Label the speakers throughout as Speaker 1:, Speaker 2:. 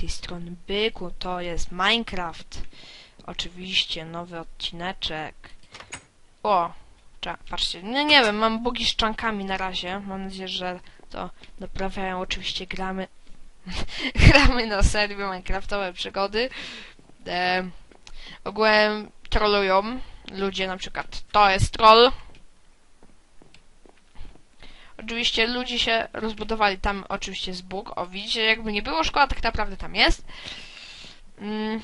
Speaker 1: Tej strony Byku, to jest Minecraft. Oczywiście, nowy odcineczek. O, cza- patrzcie, no nie wiem, mam bugi z czankami na razie. Mam nadzieję, że to naprawiają. Oczywiście gramy, gramy na serwie Minecraftowe przygody. E, ogółem trollują ludzie, na przykład to jest troll. Oczywiście ludzie się rozbudowali, tam oczywiście jest Bóg, o widzicie, jakby nie było szkoła, tak naprawdę tam jest. Mm.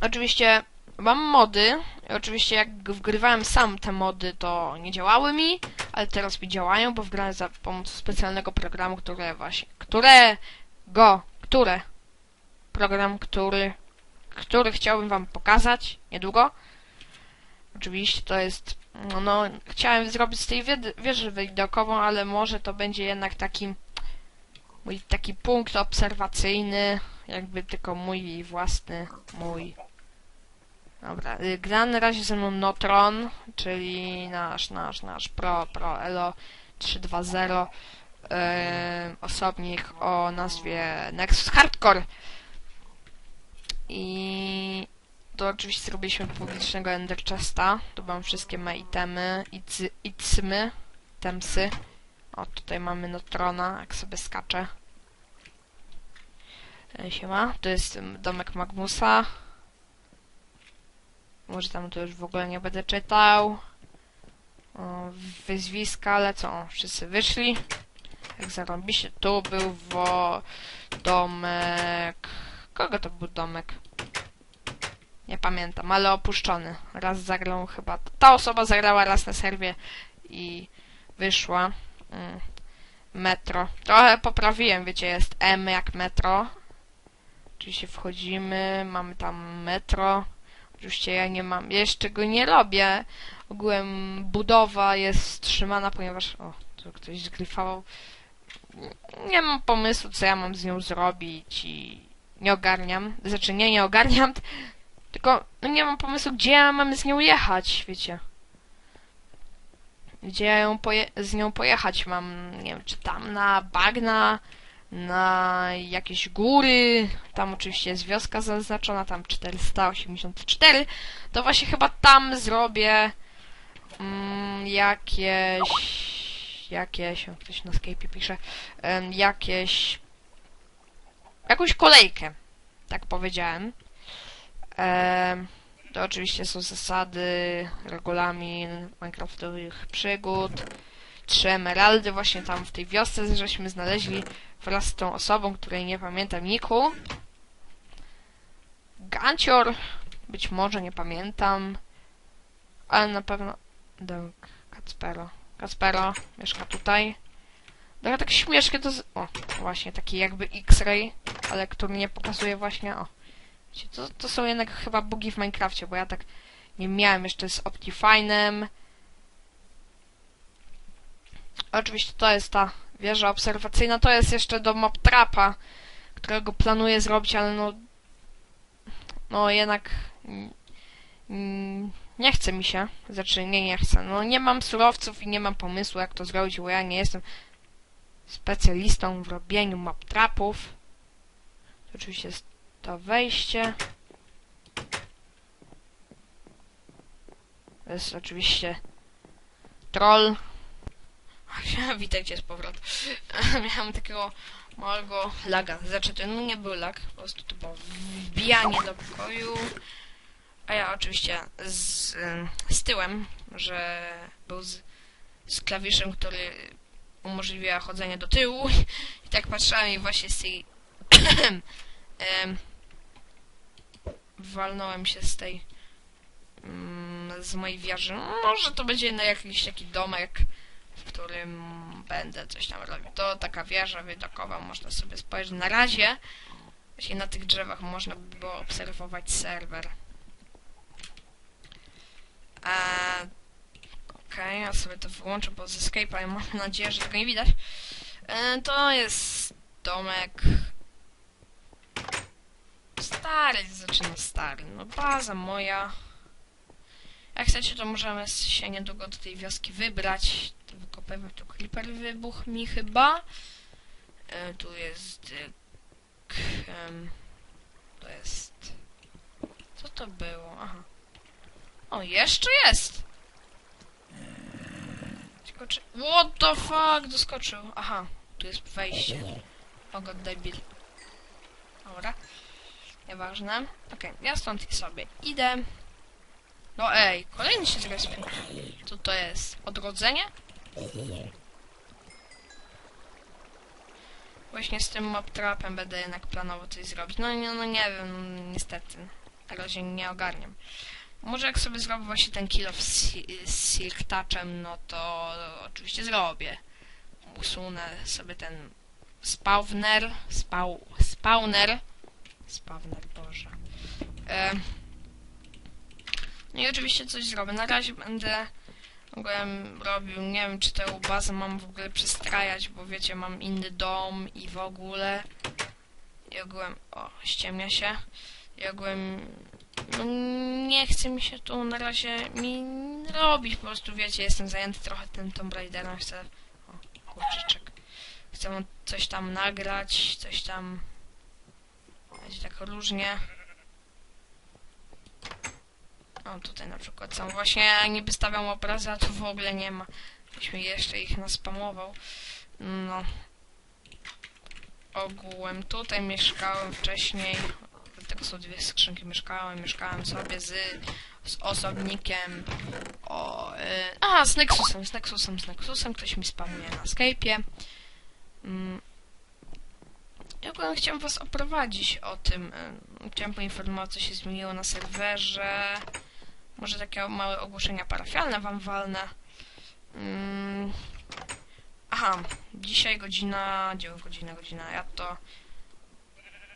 Speaker 1: Oczywiście mam mody, oczywiście jak wgrywałem sam te mody, to nie działały mi, ale teraz mi działają, bo wgrałem za pomocą specjalnego programu, które właśnie, którego, które, program, który, który chciałbym wam pokazać niedługo. Oczywiście to jest no, no, chciałem zrobić z tej wieży widokową, ale może to będzie jednak taki mój taki punkt obserwacyjny, jakby tylko mój własny, mój. Dobra, y, gra na razie ze mną Notron, czyli nasz, nasz, nasz Pro, Pro Elo 320 yy, osobnik o nazwie Nexus Hardcore. I to oczywiście zrobiliśmy publicznego Ender Chesta. Tu mam wszystkie me itemy, icy, icmy, temsy. O, tutaj mamy Notrona, jak sobie skacze. Siema, to jest domek Magmusa. Może tam to już w ogóle nie będę czytał. O, wyzwiska lecą, wszyscy wyszli. Jak zarąbiście, tu był wo domek... Kogo to był domek? Nie pamiętam, ale opuszczony. Raz zagrał chyba. Ta osoba zagrała raz na serwie i wyszła. Mm. Metro. Trochę poprawiłem, wiecie, jest M jak metro. Oczywiście wchodzimy, mamy tam metro. Oczywiście ja nie mam, jeszcze go nie robię. Ogółem budowa jest wstrzymana, ponieważ. O, tu ktoś zgryfował. Nie mam pomysłu, co ja mam z nią zrobić i nie ogarniam. Znaczy, nie, nie ogarniam, tylko no nie mam pomysłu, gdzie ja mam z nią jechać, wiecie. Gdzie ja ją z nią pojechać mam, nie wiem, czy tam na bagna, na jakieś góry, tam oczywiście jest wioska zaznaczona, tam 484, to właśnie chyba tam zrobię mm, jakieś, jakieś, o, ktoś na Skype pisze, em, jakieś, jakąś kolejkę, tak powiedziałem. Em, to oczywiście są zasady, regulamin Minecraftowych przygód. Trzy emeraldy właśnie tam w tej wiosce żeśmy znaleźli wraz z tą osobą, której nie pamiętam niku. Gancior, być może nie pamiętam, ale na pewno... Dok, Kacpero. Kacpero mieszka tutaj. Trochę tak śmiesznie to... Z... O, właśnie taki jakby X-ray, ale który nie pokazuje właśnie... O, To, to są jednak chyba bugi w Minecrafcie, bo ja tak nie miałem jeszcze z Optifine'em. Oczywiście to jest ta wieża obserwacyjna, to jest jeszcze do Mob Trapa, którego planuję zrobić, ale no... No jednak... Nie chce mi się. Znaczy, nie, nie chcę. No nie mam surowców i nie mam pomysłu, jak to zrobić, bo ja nie jestem specjalistą w robieniu map trapów. To oczywiście jest to wejście. To jest oczywiście troll. Witajcie z powrotem. Miałem takiego małego laga. Znaczy to no nie był lag, po prostu to było wbijanie do pokoju. A ja oczywiście z, z tyłem, że był z, z klawiszem, który umożliwia chodzenie do tyłu. I tak patrzyłem i właśnie z tej walnąłem się z tej mm, z mojej wieży. Może to będzie na jakiś taki domek, w którym będę coś tam robił. To taka wieża widokowa, można sobie spojrzeć. Na razie właśnie na tych drzewach można by było obserwować serwer. Eee, Okej, ja sobie to wyłączę, bo ze Skype'a mam nadzieję, że tego nie widać. Eee, to jest domek Stary, zaczyna stary. No baza moja. Jak chcecie, to możemy się niedługo do tej wioski wybrać. To wykopywać, tu creeper wybuchł mi chyba. E, tu jest e, to jest... Co to było? Aha. O, jeszcze jest! Skoczy... What the fuck? Doskoczył. Aha, tu jest wejście. O god debil. Dobra. Nieważne. Okej, ja stąd sobie idę. No ej, kolejny się zrespił. Co to jest? Odrodzenie? Właśnie z tym mob trapem będę jednak planował coś zrobić. No, nie, no nie wiem, no, niestety. Na razie nie ogarniam. Może jak sobie zrobię właśnie ten kill si- z Silk Touchem, no to oczywiście zrobię. Usunę sobie ten spawner, spał, spawner, spawner, boże. E, no i oczywiście coś zrobię. Na razie będę ogółem robił, nie wiem czy tę bazę mam w ogóle przestrajać, bo wiecie, mam inny dom i w ogóle. I o, ściemnia się. I no nie chce mi się tu na razie mi robić, po prostu wiecie, jestem zajęty trochę tym Tomb Raiderem, chcę, o, kurczyczek. Chcę coś tam nagrać, coś tam, będzie tak różnie. O, tutaj na przykład są właśnie, niby stawiam obrazy, a tu w ogóle nie ma. Myśmy jeszcze ich naspamował. No. Ogółem tutaj mieszkałem wcześniej. Tego są dwie skrzynki. Mieszkałem, mieszkałem sobie z, z osobnikiem. O, y, aha, z Nexusem, z Nexusem, z Nexusem. Ktoś mi spamuje na Skype'ie. Mm. Ja ogólnie chciałem was oprowadzić o tym. y, Chciałem poinformować, co się zmieniło na serwerze. Może takie małe ogłoszenia parafialne wam walnę. Mm. Aha, dzisiaj godzina... Gdzie godzina, godzina? Ja to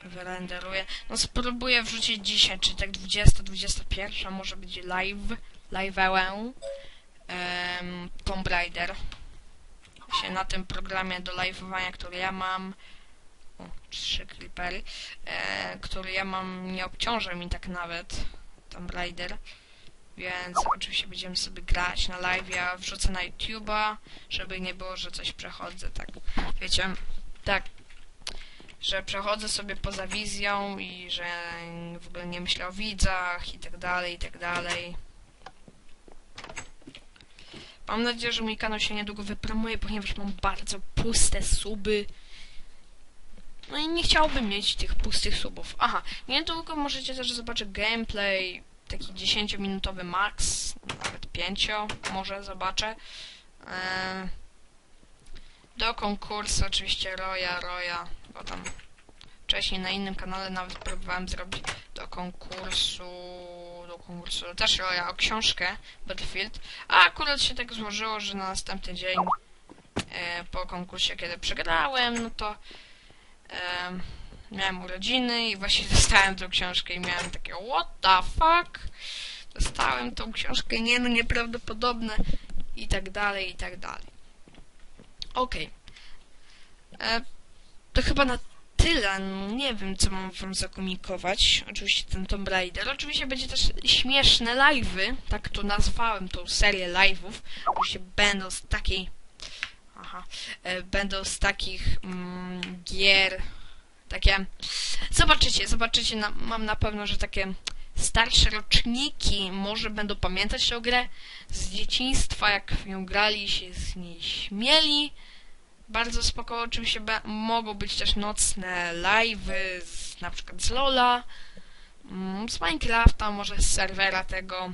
Speaker 1: wyrenderuję. No spróbuję wrzucić dzisiaj, czy tak 20, 21 może być live, live'ę um, Tomb Raider. Właśnie na tym programie do live'owania, który ja mam trzy creepery, e, który ja mam, nie obciąża mi tak nawet Tomb Raider. Więc oczywiście będziemy sobie grać na live, ja wrzucę na YouTube'a, żeby nie było, że coś przechodzę, tak, wiecie, tak, że przechodzę sobie poza wizją i że w ogóle nie myślę o widzach i tak dalej, i tak dalej. Mam nadzieję, że mój kanał się niedługo wypromuje, ponieważ mam bardzo puste suby. No i nie chciałbym mieć tych pustych subów. Aha, niedługo możecie też zobaczyć gameplay taki 10-minutowy max, nawet 5 może zobaczę. Eee, do konkursu oczywiście Roya, Roya, bo tam wcześniej na innym kanale nawet próbowałem zrobić do konkursu, do konkursu też Roya o książkę Battlefield, a akurat się tak złożyło, że na następny dzień e, po konkursie, kiedy przegrałem, no to miałem urodziny i właśnie dostałem tą książkę i miałem takie what the fuck? Dostałem tą książkę, nie no, nieprawdopodobne i tak dalej, i tak dalej. Okej. Okay. To chyba na tyle, nie wiem co mam wam zakomunikować. Oczywiście ten Tomb Raider. Oczywiście będzie też śmieszne live'y, tak to nazwałem tą serię live'ów. Oczywiście będą z takiej... Aha. E, będą z takich mm, gier takie... Zobaczycie, zobaczycie, na, mam na pewno, że takie starsze roczniki może będą pamiętać tę grę z dzieciństwa, jak w nią grali się z niej śmieli. Bardzo spoko, oczywiście mogą być też nocne live'y, z, na przykład z Lola, mm, z Minecrafta, może z serwera tego.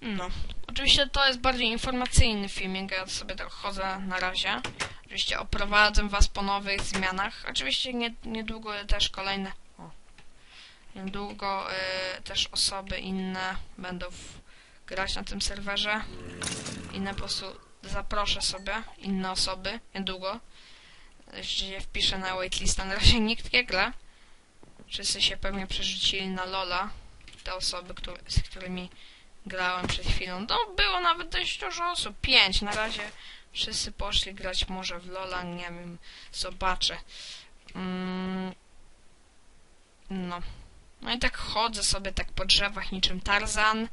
Speaker 1: No, oczywiście to jest bardziej informacyjny filmik, ja sobie tak chodzę na razie. Oczywiście oprowadzę was po nowych zmianach. Oczywiście nie, niedługo też kolejne... O, niedługo y, też osoby inne będą grać na tym serwerze. Inne po prostu zaproszę sobie, inne osoby, niedługo. Jeszcze je wpiszę na waitlistę. Na razie nikt nie gra. Wszyscy się pewnie przerzucili na Lola. Te osoby, które, z którymi grałem przed chwilą. No, było nawet dość dużo osób. Pięć. Na razie wszyscy poszli grać może w Lola, nie wiem, zobaczę. Mm. No. No i tak chodzę sobie tak po drzewach niczym Tarzan.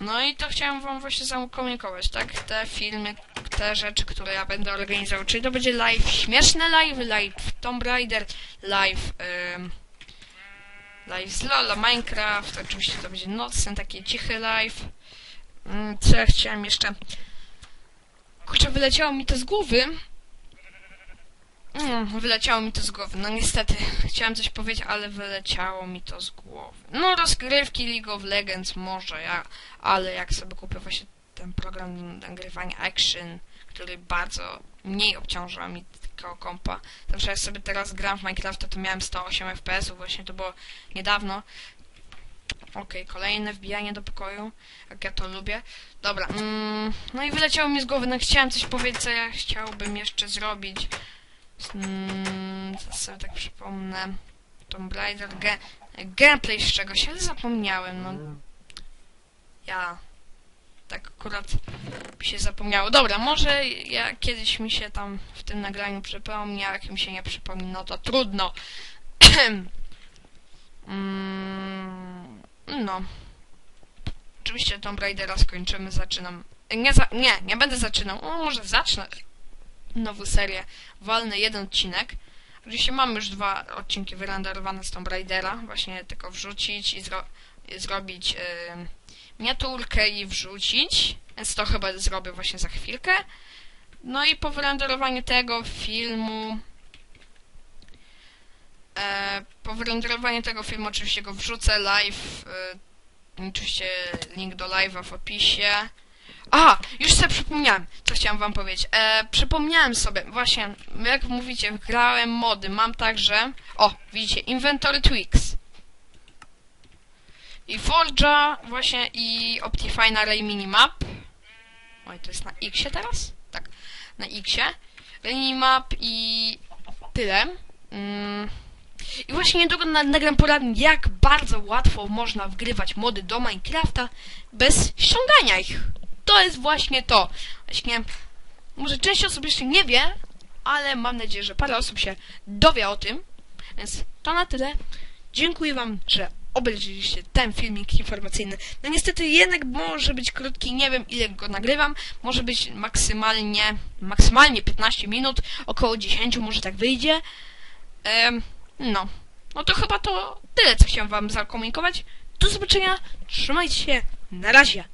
Speaker 1: No i to chciałem wam właśnie zakomunikować, tak? Te filmy, te rzeczy, które ja będę organizował. Czyli to będzie live, śmieszne live, live Tomb Raider, live... Ym, live z Lola, Minecraft, oczywiście to będzie nocny, taki cichy live. Mm, Co ja chciałem jeszcze... Kurczę, wyleciało mi to z głowy. Mm, wyleciało mi to z głowy. No niestety, chciałem coś powiedzieć, ale wyleciało mi to z głowy. No rozgrywki League of Legends może, ja, ale jak sobie kupię właśnie ten program nagrywania Action, który bardzo mniej obciąża mi tylko kompa. Zawsze jak sobie teraz gram w Minecrafta, to miałem 108 FPS, właśnie to było niedawno. Okej, kolejne wbijanie do pokoju, jak ja to lubię. Dobra, mm, no i wyleciało mi z głowy, no chciałem coś powiedzieć, co ja chciałbym jeszcze zrobić. Mm, sobie tak przypomnę. Tomb Raider, ge gameplay z czegoś, ale zapomniałem, no. Ja tak akurat mi się zapomniało. Dobra, może ja kiedyś mi się tam w tym nagraniu przypomni, jak mi się nie przypomni, no to trudno. mm, no. Oczywiście Tomb Raidera skończymy, zaczynam. Nie, za, nie, nie będę zaczynał. O, może zacznę nową serię. Walny jeden odcinek. Oczywiście mam już dwa odcinki wyrenderowane z Tomb Raidera. Właśnie tylko wrzucić i, zro i zrobić yy, miniaturkę i wrzucić. Więc to chyba zrobię właśnie za chwilkę. No i po wyrenderowaniu tego filmu... E, po wyrenderowaniu tego filmu oczywiście go wrzucę live. E, oczywiście link do live'a w opisie. A, już sobie przypomniałem, co chciałam wam powiedzieć. E, przypomniałem sobie, właśnie, jak mówicie, grałem mody, mam także... O, widzicie, Inventory Tweaks. I Forge'a, właśnie, i Optifine Array Minimap. Oj, to jest na X teraz? Tak, na X. Minimap i tyle. Mm. I właśnie niedługo na- nagram poradnik, jak bardzo łatwo można wgrywać mody do Minecrafta bez ściągania ich. To jest właśnie to. Właśnie, może część osób jeszcze nie wie, ale mam nadzieję, że parę osób się dowie o tym. Więc to na tyle. Dziękuję Wam, że obejrzeliście ten filmik informacyjny. No niestety jednak może być krótki, nie wiem ile go nagrywam. Może być maksymalnie, maksymalnie 15 minut, około 10 może tak wyjdzie. Em, no. No to chyba to tyle, co chciałem Wam zakomunikować. Do zobaczenia, trzymajcie się, na razie.